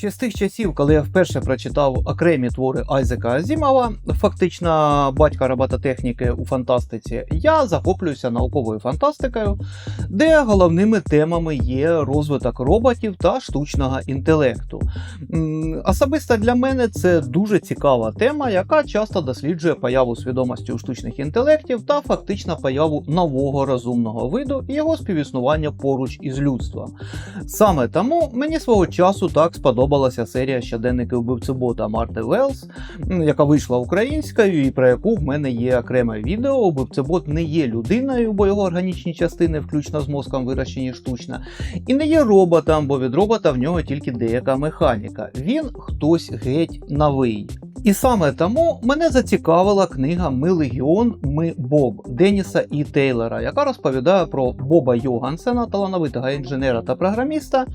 Ще з тих часів, коли я вперше прочитав окремі твори Айзека Азімова, фактично батька робототехніки у фантастиці, я захоплююся науковою фантастикою, де головними темами є розвиток роботів та штучного інтелекту. Особисто для мене це дуже цікава тема, яка часто досліджує появу свідомості у штучних інтелектів та фактично появу нового розумного виду і його співіснування поруч із людством. Саме тому мені свого часу так сподобалася серія щоденники вбивцебота Марти Велс, яка вийшла українською і про яку в мене є окреме відео. Вбивцебот не є людиною, бо його органічні частини, включно з мозком, вирощені штучно, і не є роботом, бо від робота в нього тільки деяка механіка. Він хтось геть новий. І саме тому мене зацікавила книга Ми Легіон, Ми Боб Деніса І. Тейлора, яка розповідає про Боба Йогансена, талановитого інженера та програміста,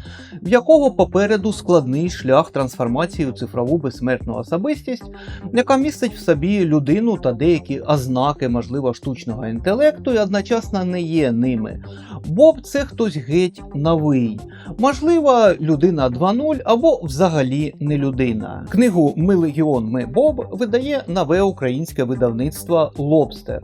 в якого попереду складний шлях трансформації у цифрову безсмертну особистість, яка містить в собі людину та деякі ознаки, можливо, штучного інтелекту і одночасно не є ними. Боб це хтось геть новий. Можливо, людина 2.0 або взагалі не людина. Книгу Ми Легіон, Ми Боб видає нове українське видавництво Лобстер.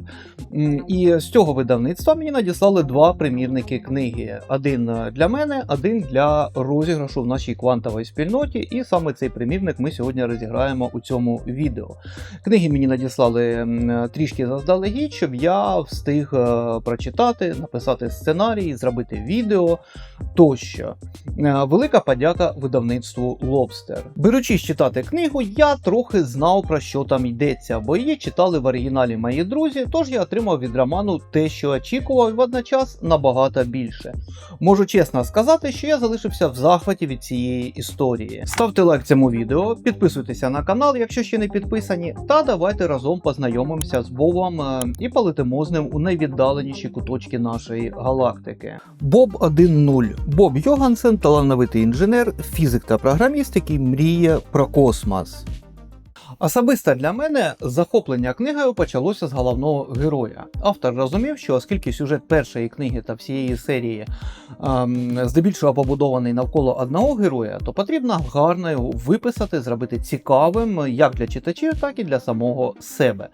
І з цього видавництва мені надіслали два примірники книги: один для мене, один для розіграшу в нашій квантовій спільноті. І саме цей примірник ми сьогодні розіграємо у цьому відео. Книги мені надіслали трішки заздалегідь, щоб я встиг е, прочитати, написати сценарій, зробити відео тощо. Е, Велика подяка видавництву Lobster. Беручись читати книгу, я трохи знав про що там йдеться, бо її читали в оригіналі мої друзі, тож я отримав від роману те, що очікував, і водночас набагато більше. Можу чесно сказати, що я залишився в захваті від цієї історії. Ставте лайк цьому відео, підписуйтеся на канал, якщо ще не підписані, та давайте разом познайомимося з Бобом е, і полетимо з ним у найвіддаленіші куточки нашої галактики. Боб 1.0. Боб Йогансен талановитий інженер, фізик та програміст, який мріє про космос. Особисто для мене захоплення книгою почалося з головного героя. Автор розумів, що оскільки сюжет першої книги та всієї серії ем, здебільшого побудований навколо одного героя, то потрібно гарно його виписати, зробити цікавим як для читачів, так і для самого себе.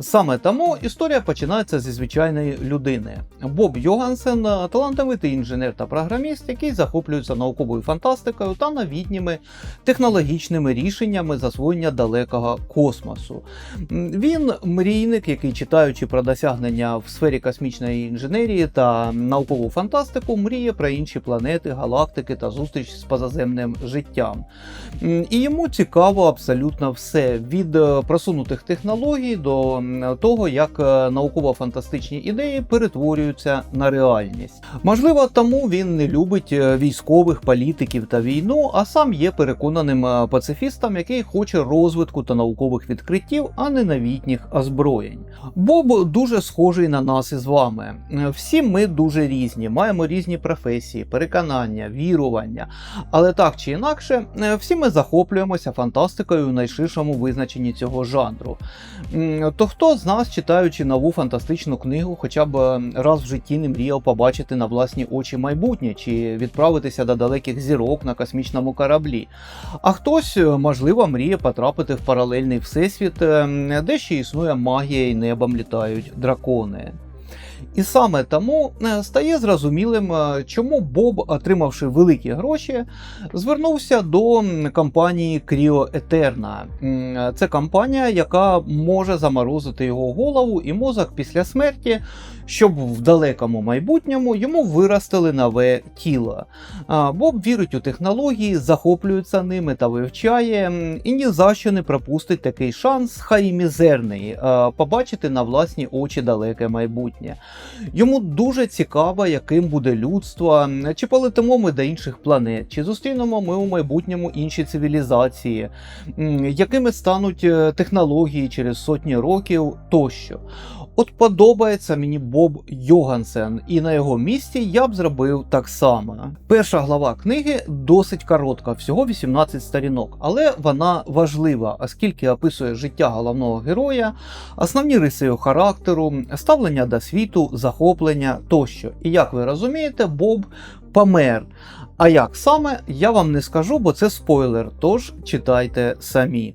Саме тому історія починається зі звичайної людини. Боб Йогансен талановитий інженер та програміст, який захоплюється науковою фантастикою та новітніми технологічними рішеннями засвоєння далекого космосу. Він мрійник, який, читаючи про досягнення в сфері космічної інженерії та наукову фантастику, мріє про інші планети, галактики та зустріч з позаземним життям. І йому цікаво абсолютно все від е, просунутих технологій до того, як е, науково-фантастичні ідеї перетворюються на реальність. Можливо, тому він не любить е, військових, політиків та війну, а сам є переконаним пацифістом, який хоче розвитку та наукових відкриттів, а не новітніх озброєнь. Боб дуже схожий на нас із вами. Всі ми дуже різні, маємо різні професії, переконання, вірування. Але так чи інакше, всі ми захоплюємося фантастикою у найширшому визначенні цього жанру. То хто з нас, читаючи нову фантастичну книгу, хоча б раз в житті не мріяв побачити на власні очі майбутнє чи відправитися до далеких зірок на космічному кораблі? А хтось, можливо, мріє потрапити в паралельний всесвіт, е, де ще існує магія і небом літають дракони. І саме тому е, стає зрозумілим, е, чому Боб, отримавши великі гроші, звернувся до компанії Cryo Eterna. Е, Це компанія, яка може заморозити його голову і мозок після смерті, щоб в далекому майбутньому йому виростили нове тіло. Боб вірить у технології, захоплюється ними та вивчає, і ні за що не пропустить такий шанс, хай і мізерний, побачити на власні очі далеке майбутнє. Йому дуже цікаво, яким буде людство, чи полетимо ми до інших планет, чи зустрінемо ми у майбутньому інші цивілізації, якими стануть е, технології через сотні років тощо. От подобається мені Боб Йогансен, і на його місці я б зробив так само. Перша глава книги досить коротка, всього 18 сторінок, але вона важлива, оскільки описує життя головного героя, основні риси його характеру, ставлення до світу, захоплення тощо. І як ви розумієте, Боб помер. А як саме, я вам не скажу, бо це спойлер, тож читайте самі.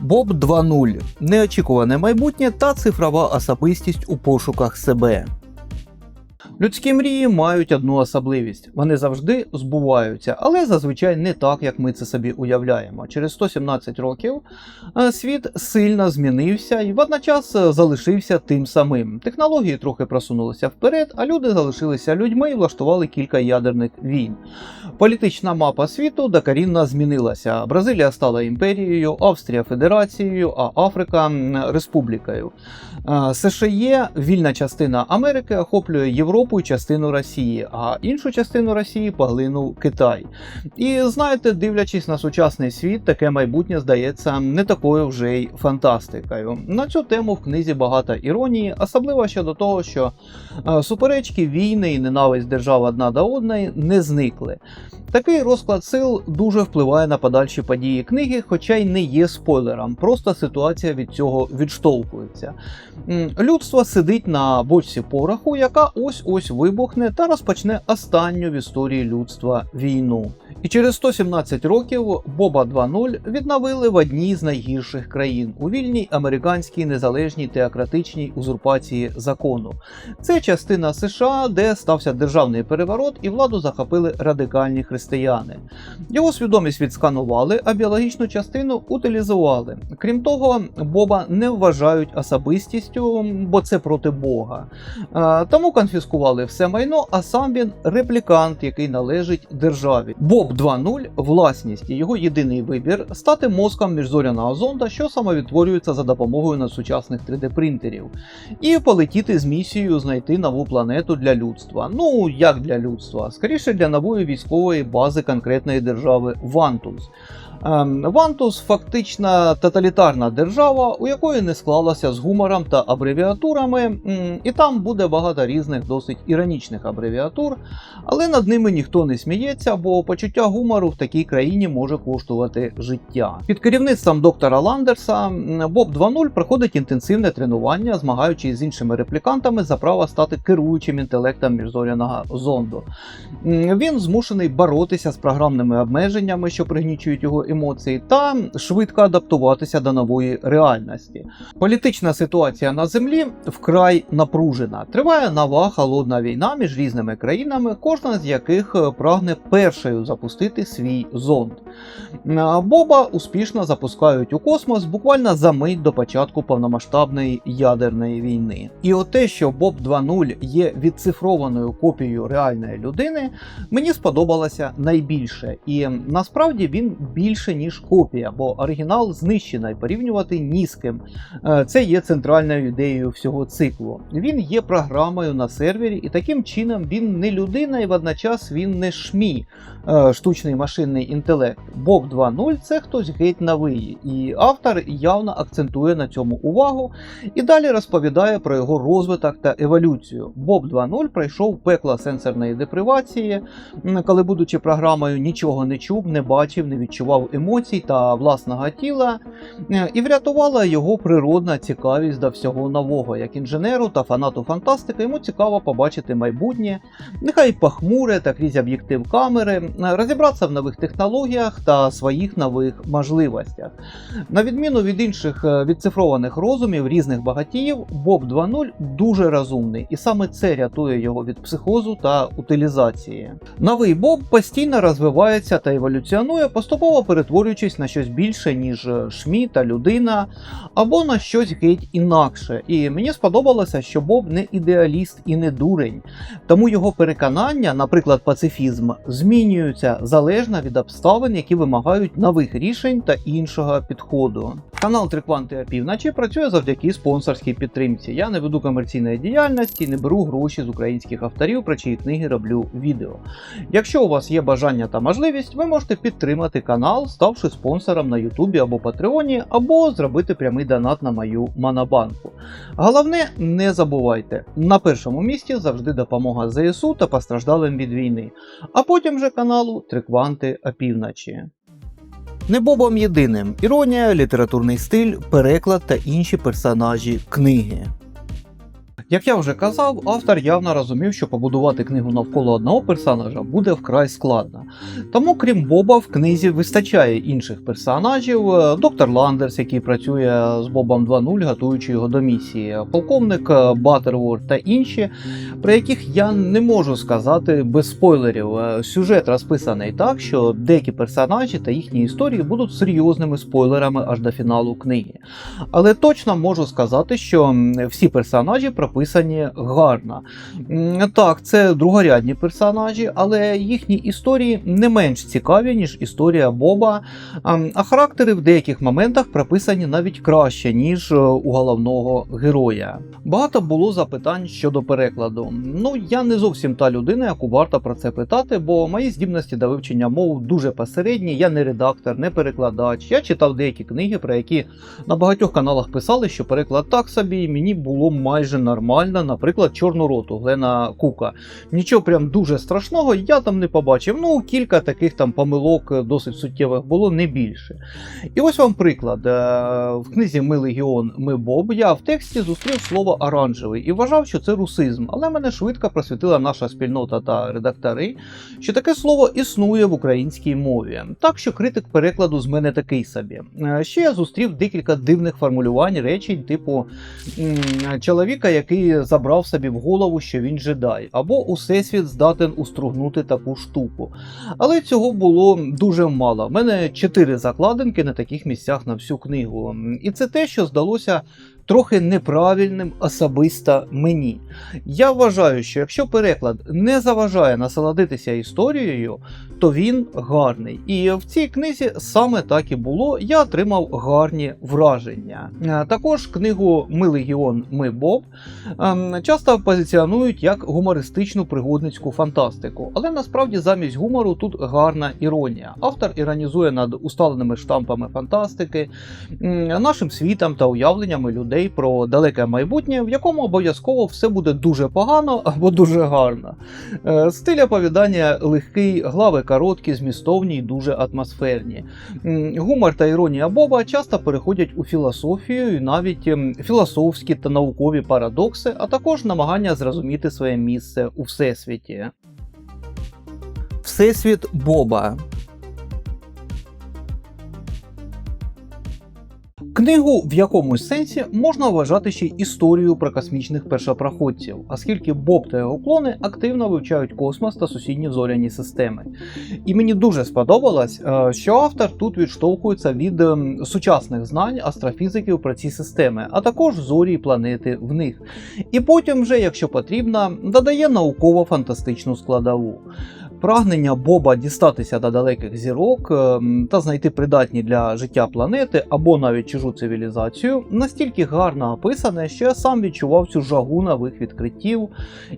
Боб 2.0 неочікуване майбутнє та цифрова особистість у пошуках себе. Людські мрії мають одну особливість: вони завжди збуваються, але зазвичай не так, як ми це собі уявляємо. Через 117 років е, світ сильно змінився і водночас е, залишився тим самим. Технології трохи просунулися вперед, а люди залишилися людьми і влаштували кілька ядерних війн. Політична мапа світу докорінно змінилася. Бразилія стала імперією, Австрія федерацією, а Африка республікою. США, вільна частина Америки, охоплює Європу і частину Росії, а іншу частину Росії поглинув Китай. І знаєте, дивлячись на сучасний світ, таке майбутнє здається не такою вже й фантастикою. На цю тему в книзі багато іронії, особливо щодо того, що суперечки, війни і ненависть держав одна до одної не зникли. Такий розклад сил дуже впливає на подальші події книги, хоча й не є спойлером, просто ситуація від цього відштовхується. Людство сидить на бочці пороху, яка ось-ось вибухне та розпочне останню в історії людства війну. І через 117 років Боба 2.0 відновили в одній з найгірших країн у вільній американській незалежній теократичній узурпації закону. Це частина США, де стався державний переворот і владу захопили радикальні християни. Його свідомість відсканували, а біологічну частину утилізували. Крім того, Боба не вважають особистістю, бо це проти Бога. Тому конфіскували все майно, а сам він реплікант, який належить державі. Боб 2.0 власність і його єдиний вибір стати мозком міжзоряного зонда, що самовідтворюється за допомогою надсучасних 3D-принтерів, і полетіти з місією знайти нову планету для людства. Ну як для людства, скоріше для нової військової бази конкретної держави Вантус. Ем, Вантус фактично тоталітарна держава, у якої не склалася з гумором та абревіатурами, і там буде багато різних досить іронічних абревіатур, але над ними ніхто не сміється, бо почуття гумору в такій країні може коштувати життя. Під керівництвом доктора Ландерса Боб 2.0 проходить інтенсивне тренування, змагаючись з іншими реплікантами за право стати керуючим інтелектом міжзоряного зонду. Він змушений боротися з програмними обмеженнями, що пригнічують його емоції, та швидко адаптуватися до нової реальності. Політична ситуація на землі вкрай напружена. Триває нова холодна війна між різними країнами, кожна з яких е, прагне першою запустити свій зонд. Боба успішно запускають у космос буквально за мить до початку повномасштабної ядерної війни. І от те, що Боб 2.0 є відцифрованою копією реальної людини, мені сподобалося найбільше. І насправді він більше ніж копія, бо оригінал знищено і порівнювати ні з ким. Е, Це є центральною ідеєю всього циклу. Він є програмою на сервері, і таким чином він не людина, і водночас він не шмі, е, штучний машинний інтелект. Боб 2.0 це хтось геть новий, і автор явно акцентує на цьому увагу і далі розповідає про його розвиток та еволюцію. Боб 2.0 пройшов пекло сенсорної депривації, коли, будучи програмою, нічого не чув, не бачив, не відчував емоцій та власного тіла, е, і врятувала його природна цікавість до всього нового. Як інженеру та фанату фантастики, йому цікаво побачити майбутнє, нехай похмуре та крізь об'єктив камери, е, розібратися в нових технологіях та своїх нових можливостях. На відміну від інших е, відцифрованих розумів різних багатіїв, Боб 2.0 дуже розумний, і саме це рятує його від психозу та утилізації. Новий Боб постійно розвивається та еволюціонує, поступово перетворюючись на щось більше, ніж е, шмі та людина, або на щось геть інакше. І мені сподобалося, що Боб не ідеаліст і не дурень, тому його переконання, наприклад, пацифізм, змінюються залежно від обставин, які вимагають нових рішень та іншого підходу. Канал Трикванти опівночі працює завдяки спонсорській підтримці. Я не веду комерційної діяльності, не беру гроші з українських авторів, про чиї книги роблю відео. Якщо у вас є бажання та можливість, ви можете підтримати канал, ставши спонсором на Ютубі або Патреоні, або зробити прямий донат на мою Монобанку. Головне, не забувайте, на першому місці завжди допомога ЗСУ та постраждалим від війни, а потім вже каналу Трикванти опівночі. Не Бобом єдиним іронія, літературний стиль, переклад та інші персонажі книги. Як я вже казав, автор явно розумів, що побудувати книгу навколо одного персонажа буде вкрай складно. Тому, крім Боба, в книзі вистачає інших персонажів: Е, доктор Ландерс, який працює з Бобом 2.0, готуючи його до місії, полковник е, Баттерворд та інші, про яких я не можу сказати без спойлерів. Е, Сюжет розписаний так, що деякі персонажі та їхні історії будуть серйозними спойлерами аж до фіналу книги. Але точно можу сказати, що всі персонажі прописані гарно. Так, це другорядні персонажі, але їхні історії не менш цікаві, ніж історія Боба. А, а характери в деяких моментах прописані навіть краще, ніж е, у головного героя. Багато було запитань щодо перекладу. Ну, я не зовсім та людина, яку варто про це питати, бо мої здібності до вивчення мов дуже посередні. Я не редактор, не перекладач. Я читав деякі книги, про які на багатьох каналах писали, що переклад так собі, і мені було майже нормально. Наприклад, Чорну роту Глена Кука. Нічого прям дуже страшного я там не побачив. Ну, кілька таких там помилок е, досить суттєвих було, не більше. І ось вам приклад. Е, В книзі Ми Легіон, Ми Боб я в тексті зустрів слово оранжевий і вважав, що це русизм, але мене швидко просвітила наша спільнота та редактори, що таке слово існує в українській мові. Так що критик перекладу з мене такий собі. Е, Ще я зустрів декілька дивних формулювань речень, типу чоловіка, який забрав собі в голову, що він джедай, або усесвіт здатен устругнути таку штуку. Але цього було дуже мало. У мене чотири закладинки на таких місцях на всю книгу. І це те, що здалося трохи неправильним особисто мені. Я вважаю, що якщо переклад не заважає насолодитися історією, то він гарний. І в цій книзі саме так і було. Я отримав гарні враження. Також книгу Ми Легіон, Ми Боб ем, часто позиціонують як гумористичну пригодницьку фантастику, але насправді замість гумору тут гарна іронія. Автор іронізує над усталеними штампами фантастики, нашим світом та уявленнями людей про далеке майбутнє, в якому обов'язково все буде дуже погано або дуже гарно. Е, Стиль оповідання легкий, глави короткі, змістовні й дуже атмосферні. Гумор та іронія Боба часто переходять у філософію і навіть філософські та наукові парадокси, а також намагання зрозуміти своє місце у всесвіті. Всесвіт Боба. Книгу в якомусь сенсі можна вважати ще й історією про космічних першопроходців, оскільки Боб та його клони активно вивчають космос та сусідні зоряні системи. І мені дуже сподобалось, е, що автор тут відштовхується від ем, сучасних знань астрофізиків про ці системи, а також зорі і планети в них. І потім, вже, якщо потрібно, додає науково-фантастичну складову. Прагнення Боба дістатися до далеких зірок ем, та знайти придатні для життя планети або навіть чужу цивілізацію настільки гарно описане, що я сам відчував цю жагу нових відкриттів,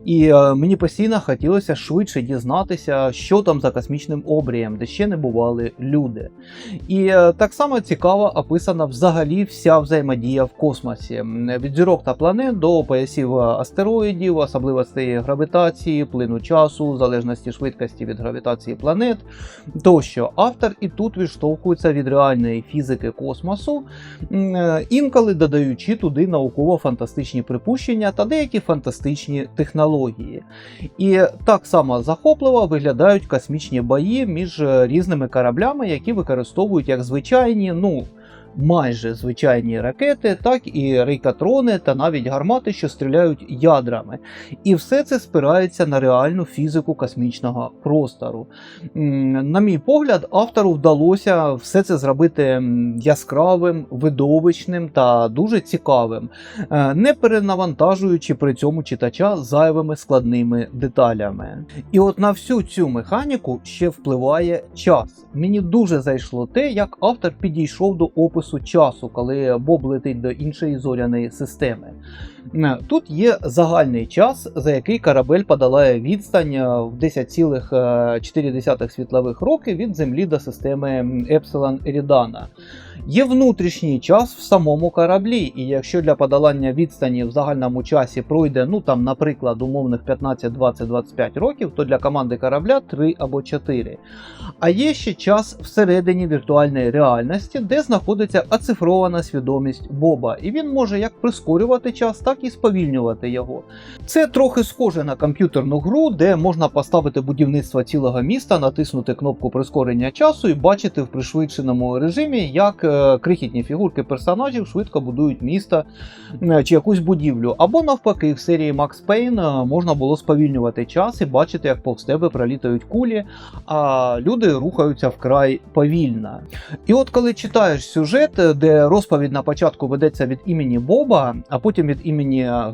і е, мені постійно хотілося швидше дізнатися, що там за космічним обрієм, де ще не бували люди. І е, так само цікаво описана взагалі вся взаємодія в космосі від зірок та планет до поясів астероїдів, особливостей гравітації, плину часу, залежності швидкості від гравітації планет тощо. Автор і тут відштовхується від реальної фізики космосу, е, інколи додаючи туди науково-фантастичні припущення та деякі фантастичні технології. І так само захопливо виглядають космічні бої між е, різними кораблями, які використовують як звичайні, ну. Майже звичайні ракети, так і рейкатрони та навіть гармати, що стріляють ядрами. І все це спирається на реальну фізику космічного простору. На мій погляд, автору вдалося все це зробити яскравим, видовищним та дуже цікавим, е, не перенавантажуючи при цьому читача зайвими складними деталями. І от на всю цю механіку ще впливає час. Мені дуже зайшло те, як автор підійшов до опису часу, коли Боб летить до іншої зоряної системи. Е, Тут є загальний час, за який корабель подолає відстань е, в 10,4 світлових роки від Землі до системи Епсилон Ерідана. Є внутрішній час в самому кораблі, і якщо для подолання відстані в загальному часі пройде, ну там, наприклад, умовних 15, 20, 25 років, то для команди корабля 3 або 4. А є ще час всередині віртуальної реальності, де знаходиться оцифрована свідомість Боба, і він може як прискорювати час, так і сповільнювати його. Це трохи схоже на комп'ютерну гру, де можна поставити будівництво цілого міста, натиснути кнопку прискорення часу і бачити в пришвидшеному режимі, як е, крихітні фігурки персонажів швидко будують місто е, чи якусь будівлю. Або навпаки, в серії Max Payne е, можна було сповільнювати час і бачити, як повз тебе пролітають кулі, а люди рухаються вкрай повільно. І от коли читаєш сюжет, де розповідь на початку ведеться від імені Боба, а потім від імені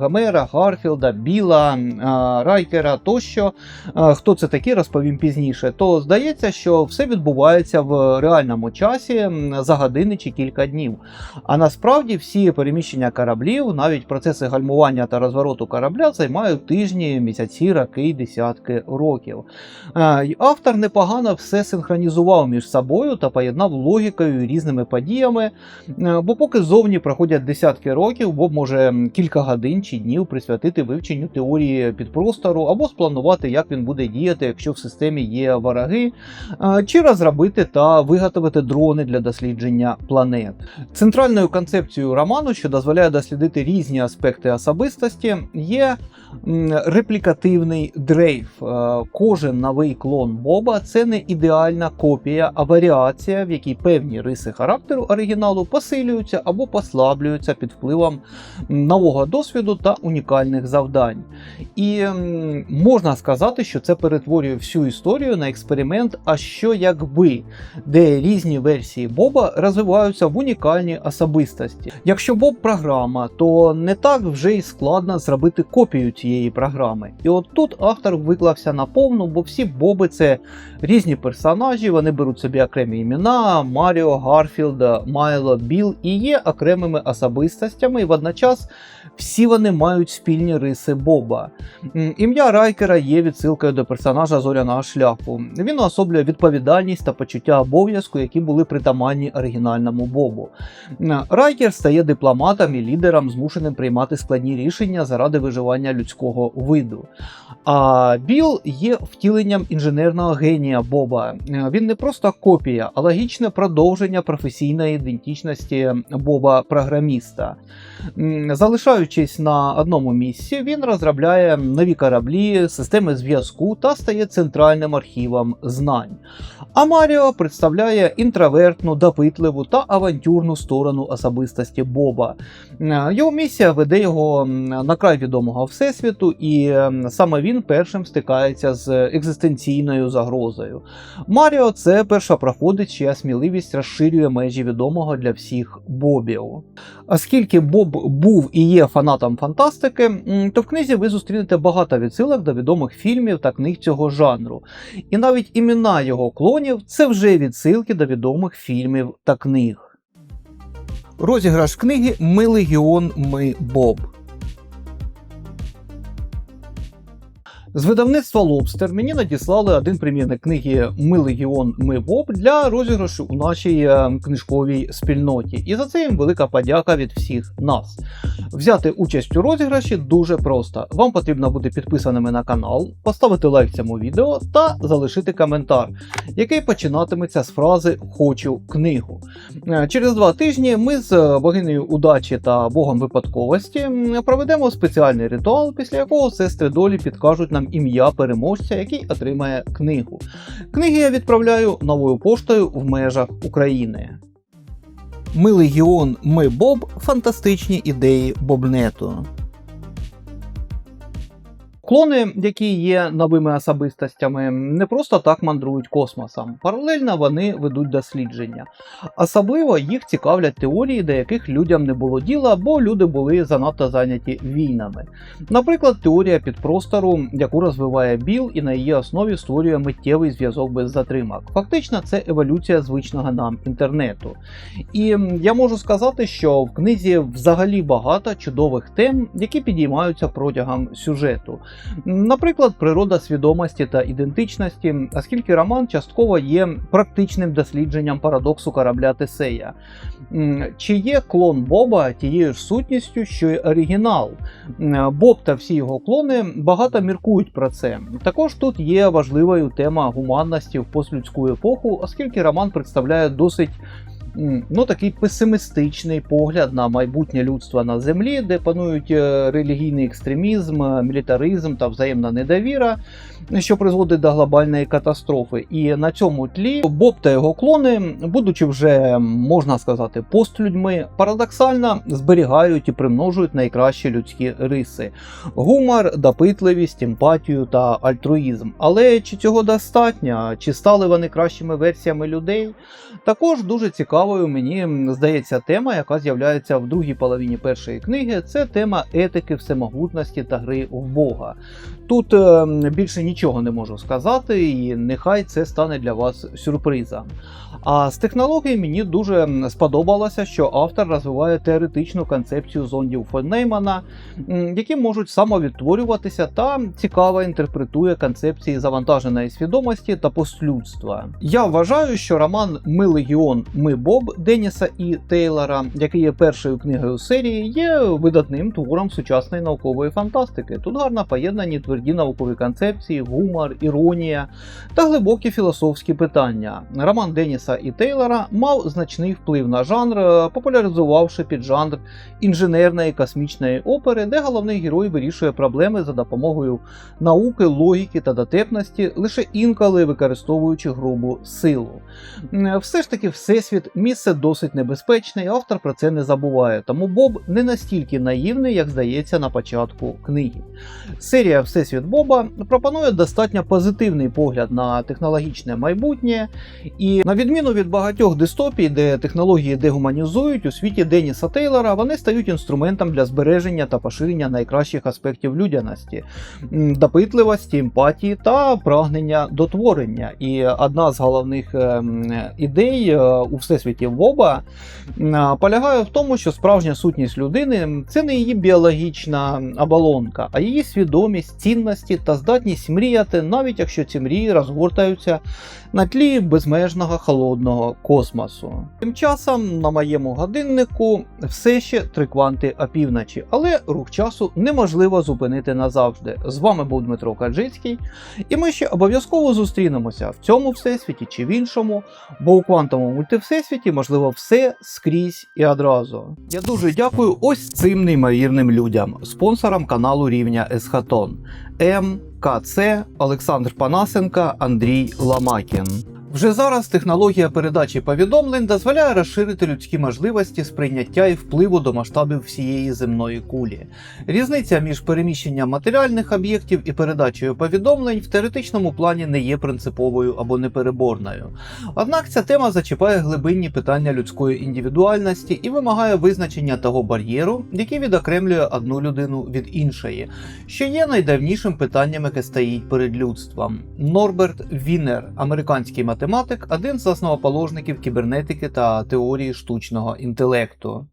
Гомера, Гарфілда, Біла, е, Райкера тощо, е, хто це такі, розповім пізніше, то здається, що все відбувається в реальному часі за години чи кілька днів. А насправді всі переміщення кораблів, навіть процеси гальмування та розвороту корабля займають тижні, місяці, роки десятки років. Е, Автор непогано все синхронізував між собою та поєднав логікою різними подіями, бо поки зовні проходять десятки років, Боб може м, кілька годин чи днів присвятити вивченню теорії підпростору або спланувати, як він буде діяти, якщо в системі є вороги, чи розробити та виготовити дрони для дослідження планет. Центральною концепцією роману, що дозволяє дослідити різні аспекти особистості, є реплікативний дрейф. Е, Кожен новий клон Боба це не ідеальна копія, а варіація, в якій певні риси характеру оригіналу посилюються або послаблюються під впливом нового досвіду та унікальних завдань. І можна сказати, що це перетворює всю історію на експеримент, а що якби, де різні версії Боба розвиваються в унікальні особистості. Якщо Боб програма, то не так вже й складно зробити копію цієї програми. І от тут автор виклався на повну, бо всі Боби це різні персонажі, вони беруть собі окремі імена: Маріо, Гарфілд, Майло, Біл і є окремими особистостями, і водночас всі вони мають спільні риси Боба. Ім'я Райкера є відсилкою до персонажа зоряного шляху. Він уособлює відповідальність та почуття обов'язку, які були притаманні оригінальному Бобу. Райкер стає дипломатом і лідером, змушеним приймати складні рішення заради виживання людського виду. А Біл є втіленням інженерного генія Боба. Е, Він не просто копія, а логічне продовження професійної ідентичності Боба-програміста. Залишаючись на одному місці, він розробляє нові кораблі, системи зв'язку та стає центральним архівом знань. А Маріо представляє інтровертну, допитливу та авантюрну сторону особистості Боба. Е, Його місія веде його на край відомого всесвіту, і саме він першим стикається з екзистенційною загрозою. Маріо це першопроходець, чия сміливість розширює межі відомого для всіх Бобів. Оскільки Боб був і є фанатом фантастики, то в книзі ви зустрінете багато відсилок до відомих фільмів та книг цього жанру. І навіть імена його клонів це вже відсилки до відомих фільмів та книг. Розіграш книги Ми Легіон, Ми Боб. З видавництва Лобстер мені надіслали один примірник книги Ми Легіон, Ми Боб для розіграшу у нашій е, книжковій спільноті. І за це їм велика подяка від всіх нас. Взяти участь у розіграші дуже просто. Вам потрібно бути підписаними на канал, поставити лайк цьому відео та залишити коментар, який починатиметься з фрази Хочу книгу. Е, Через два тижні ми з богинею удачі та богом випадковості проведемо спеціальний ритуал, після якого сестри долі підкажуть нам ім'я переможця, який отримає книгу. Книги я відправляю новою поштою в межах України. Ми Легіон, ми Боб фантастичні ідеї Бобнету. Клони, які є новими особистостями, не просто так мандрують космосом. Паралельно вони ведуть дослідження. Особливо їх цікавлять теорії, до яких людям не було діла, бо люди були занадто зайняті війнами. Наприклад, теорія підпростору, яку розвиває Біл і на її основі створює миттєвий зв'язок без затримок. Фактично, це еволюція звичного нам інтернету. І я можу сказати, що в книзі взагалі багато чудових тем, які підіймаються протягом сюжету. Наприклад, природа свідомості та ідентичності, оскільки роман частково є практичним дослідженням парадоксу корабля Тесея. Чи є клон Боба тією ж сутністю, що й оригінал? Боб та всі його клони багато міркують про це. Також тут є важливою тема гуманності в постлюдську епоху, оскільки роман представляє досить ну, такий песимістичний погляд на майбутнє людства на землі, де панують е, релігійний екстремізм, е, мілітаризм та взаємна недовіра, що призводить до глобальної катастрофи. І на цьому тлі Боб та його клони, будучи вже можна сказати, постлюдьми, парадоксально зберігають і примножують найкращі людські риси: гумор, допитливість, емпатію та альтруїзм. Але чи цього достатньо? Чи стали вони кращими версіями людей? Також дуже цікавою мені здається тема, яка з'являється в другій половині першої книги. Це тема етики, всемогутності та гри в Бога. Тут е, більше нічого не можу сказати, і нехай це стане для вас сюрпризом. А з технології мені дуже сподобалося, що автор розвиває теоретичну концепцію зондів фон Неймана, м, які можуть самовідтворюватися та цікаво інтерпретує концепції завантаженої свідомості та постлюдства. Я вважаю, що роман Ми Легіон, Ми Боб Деніса і Тейлора, який є першою книгою серії, є видатним твором сучасної наукової фантастики. Тут гарно поєднані тверді наукові концепції, гумор, іронія та глибокі філософські питання. Роман Деніса і Тейлора мав значний вплив на жанр, популяризувавши піджанр інженерної космічної опери, де головний герой вирішує проблеми за допомогою науки, логіки та дотепності, лише інколи використовуючи грубу силу. Все ж таки, всесвіт місце досить небезпечне, і автор про це не забуває. Тому Боб не настільки наївний, як здається на початку книги. Серія Всесвіт Боба пропонує достатньо позитивний погляд на технологічне майбутнє, і на відміну від багатьох дистопій, де технології дегуманізують, у світі Деніса Тейлора вони стають інструментом для збереження та поширення найкращих аспектів людяності, допитливості, емпатії та прагнення до творення. І одна з головних ем, ідей е, у всесвіті Боба м, полягає в тому, що справжня сутність людини це не її біологічна оболонка, а її свідомість, цінності та здатність мріяти, навіть якщо ці мрії розгортаються на тлі безмежного холодного космосу. Тим часом на моєму годиннику все ще три кванти опівночі, але рух часу неможливо зупинити назавжди. З вами був Дмитро Каджицький, і ми ще обов'язково зустрінемося в цьому всесвіті чи в іншому, бо у квантовому мультивсесвіті можливо все скрізь і одразу. Я дуже дякую ось цим неймовірним людям, спонсорам каналу Рівня Есхатон. М, КЦ, Олександр Панасенка, Андрій Ламакін. Вже зараз технологія передачі повідомлень дозволяє розширити людські можливості сприйняття і впливу до масштабів всієї земної кулі. Різниця між переміщенням матеріальних об'єктів і передачею повідомлень в теоретичному плані не є принциповою або непереборною. Однак ця тема зачіпає глибинні питання людської індивідуальності і вимагає визначення того бар'єру, який відокремлює одну людину від іншої, що є найдавнішим питанням, яке стоїть перед людством. Норберт Вінер, американський математик, один з основоположників кібернетики та теорії штучного інтелекту.